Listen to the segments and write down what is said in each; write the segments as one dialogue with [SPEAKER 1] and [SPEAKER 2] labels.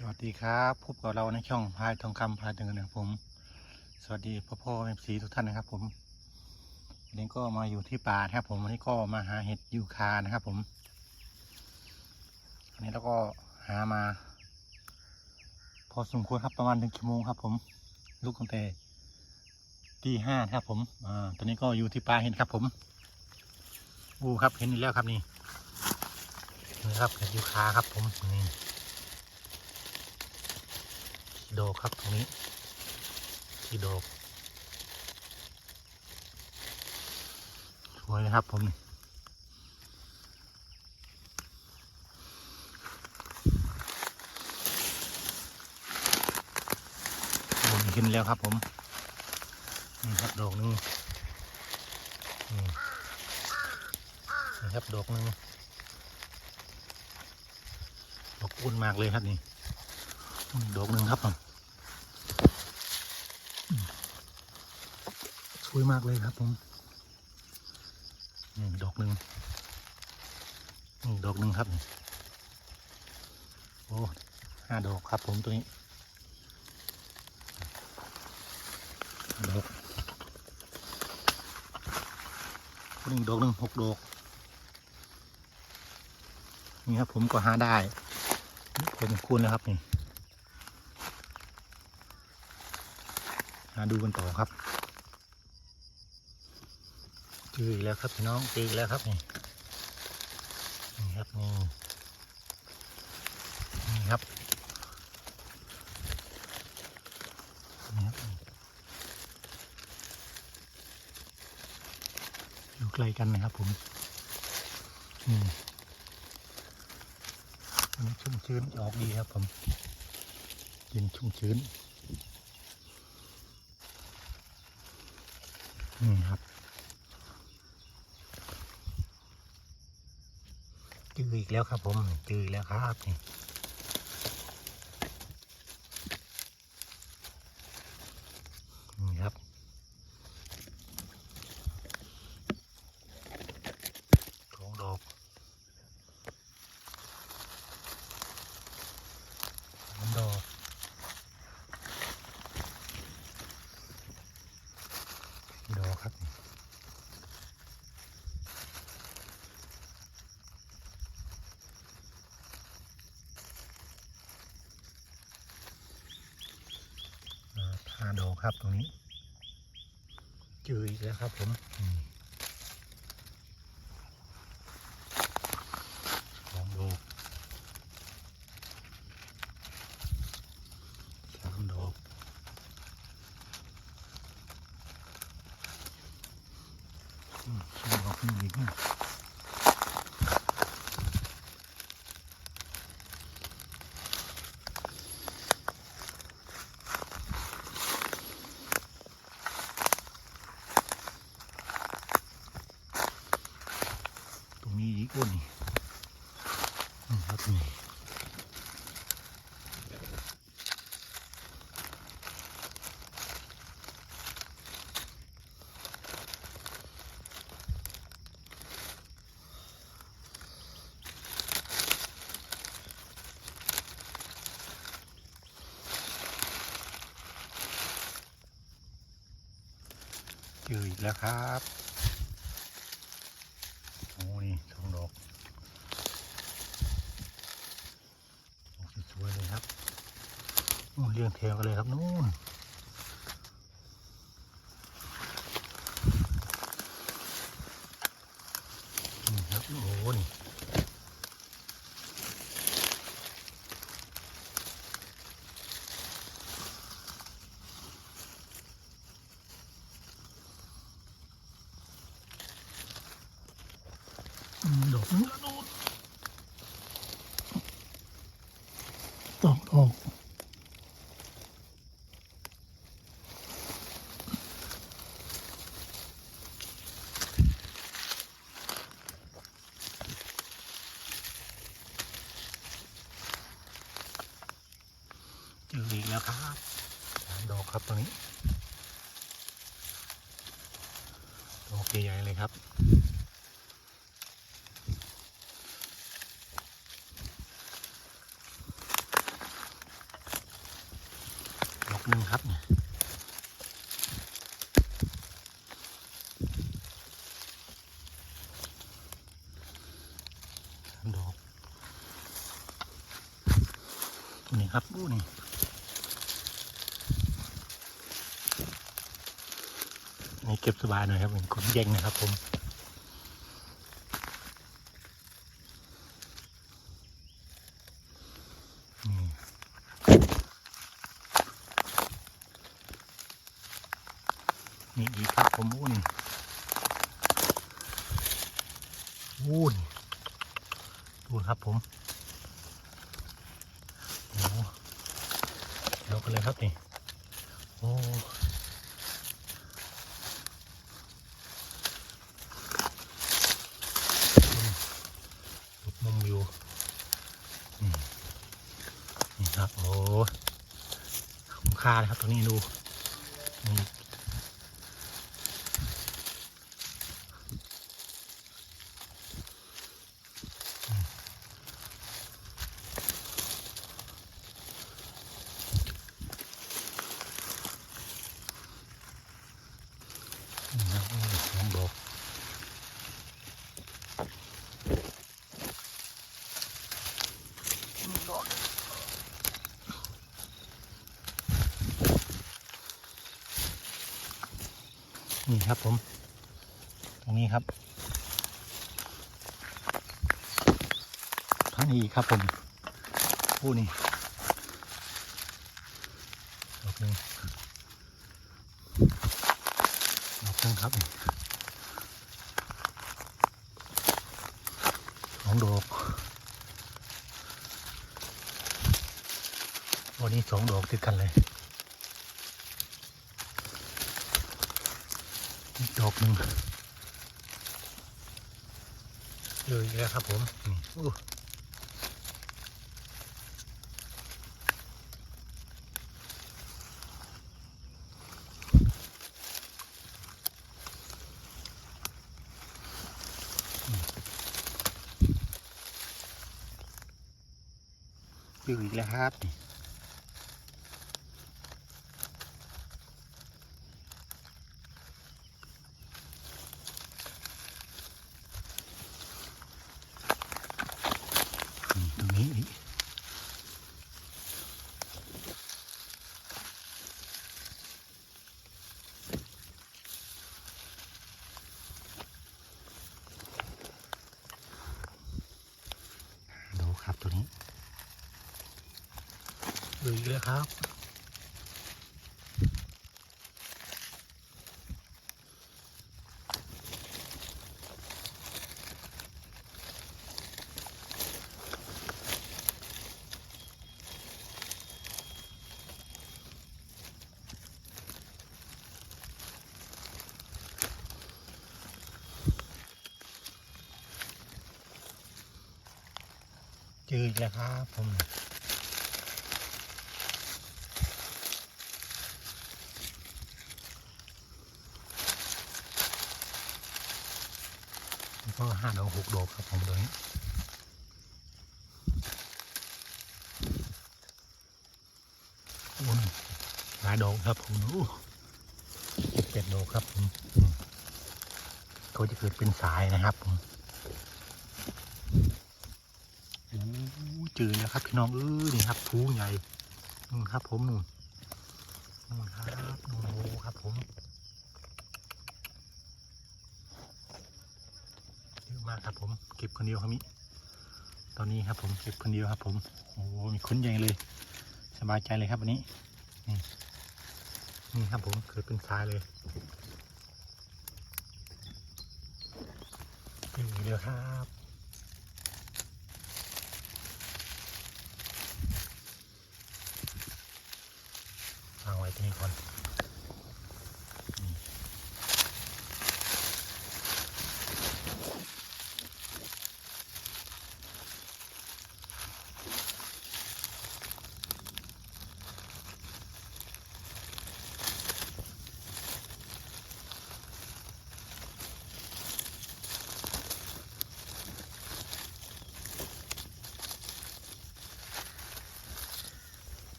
[SPEAKER 1] สวัสดีครับพบกับเราในช่องพายทองคำพายตึงนะครับผม สวัสดีพ่อพ่อเอฟซีทุกท่านนะครับ ผมวันนี้ก็มาอยู่ที่ป่านะครับ ผมวันนี้ก็มาหาเห็ดยูคานะครับ ผมวันนี้เราก็หามา พอสมควรครับประมาณหนึ่งชั่วโมงครับ ผม ลูกตั้งแต่ตีห้าครับ ผมอ่าตอนนี้ก็อยู่ที่ป่าเห็ดครับ ผมบูครับเห็นอีกแล้วครับนี่นี่ครับเห็ดยูคาครับ ผมนี่ โดกครับตรงนี้ที่โดกสวยนะครับผมผมกินแล้วครับผมนี่ครับดอกหนึงนี่ครับดอกหนึงดอกอ้วนมากเลยครับนี่ ดอกหนึ่งครับผมสวยมากเลยครับผมนี่ดอกหนึ่งนี่ดอกหนึ่งครับโอ้ห้าดอกครับผมตัวนี้ดอกหนึ่งดอกหนึ่งหกดอกนี่ครับผมก็หาได้ผมคูณแล้วครับนี่าดูกันต่อครับเจออีกแล้วครับพี่น้องเจออีกแล้วครับนี่นี่ครับนี่นี่ครับนี่ครับอยู่ใกลกันนะครับผมนี่อันชุ่มชื้นออกดีครับผมเย็นชุ่มชื้น นี่ครับเจออีกแล้วครับผมเจออีกแล้วครับนี่นี่ครับสองดอกสามดอกสี่ดอกครับนี่ อ่าห้าดอก ครับตรงนี้เจออีกแล้วครับผมอืมสองดอกสามดอกอืมสี่ดอกนี่อีกนะตรงนี้อีกอ้วนนี่อืมครับนี่ เจออีกแล้วครับโอ้นี่สองดอกดอกสวยๆเลยครับโอ้เรียงแถวกันเลยครับนู่นครับโอ้นี่อืม ดอกนึงแล้วนู่นสองดอกเจออีกแล้วครับดอกครับตรงนี้ดอกใหญ่ๆเลยครับ อ นี่ ครับอู้นี่นี่เก็บสบายหน่อยครับเป็นคนแย่งนะครับผมนี่นี่อีกครับผมอู้นี่อู้นี่ดูครับผมโอ้ วกันเลยครับนี่ โอ้ลุกมุมวิวนี่นี่ครับ โอ้คุ้มค่าเลยครับตรงนี้ดูนี่ครับโอ้ยสองดอก นี่ครับผม ตรงนี้ครับทางนี้ครับผมผู้นี่ดอกหนึ่งดอกหนึงครับสองดอกวันนี้สองดอกติดกันเลยอีก ดอกหนึ่งเจออีกแล้วครับผมนี่อู้เจออีกแล้วครับนี่นี่ตรงนี้อีกดูครับตัวนี้เจ อีกแล้วครับ เจออีกแล้วครับผมแล้ว ก็ห้าดอกหกดอครับผมตัวนี้โอ้ยหลายดอกครับผมโอ้เจ็ดเจ็ดอกครับผมเขาจะเกิดเป็นสายนะครับผมโอ้เจอแล้วครับพี่น้องเออนี่ครับภูใหญ่นู่นครับผมนู่นนู่นครับนู่นโอ้ครับผมเยอะ มากครับผมเก็บคนเดียวครับมิตอนนี้ครับผมเก็บคนเดียวครับ ผมโอ้มีคุ้นใหญ่เลย สบายใจเลยครับวันนี้นี่นี่ครับผมเกิดเป็นทรายเลยอยู่เดียวครับวางไว้ตรงนี้ก่อน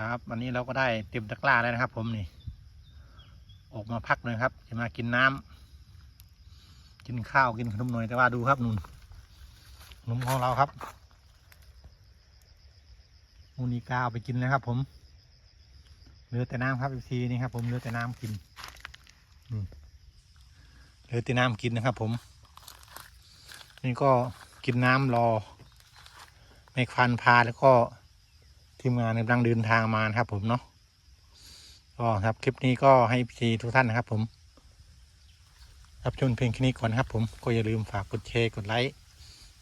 [SPEAKER 1] ครับ วันนี้เราก็ได้เต็มตะกร้าแล้วนะครับ ผมนี่ ออกมาพักหน่อยครับ จะมากินน้ำกินข้าวกินขนมหน่อยแต่ว่าดูครับนุ่นขนมของเราครับมูนีกาเอาไปกินแล้วครับ ผมเหลือแต่น้ำครับอีกทีนี่ครับ ผมเหลือแต่น้ำกินนี่เหลือแต่น้ำกินนะครับ ผม นี่ก็กินน้ำรอแม่ควันพาแล้วก็ ทีมงานกำลังเดินทางมานะครับ ผมเนาะก็ครับคลิปนี้ก็ให้พีทุกท่านนะครับ ผม รับชมเพียงแค่นี้ก่อนนะครับ ผมก็อย่าลืมฝากกดแชร์กดไลค์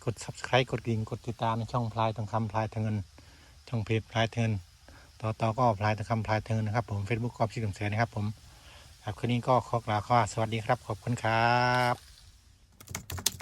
[SPEAKER 1] กด subscribe กดกริ่งกดติดตามในช่องพลายทองคำพลายทางเงิน ช่องเพจพลายทางเงินต่อต่อก็พลายทองคำพลายทางเงินนะครับ ผมเฟซบุ๊กกอบชิคกำเสือนะครับ ผมครับคืนนี้ก็ขอกล่าวคำว่าสวัสดีครับ ขอบคุณครับ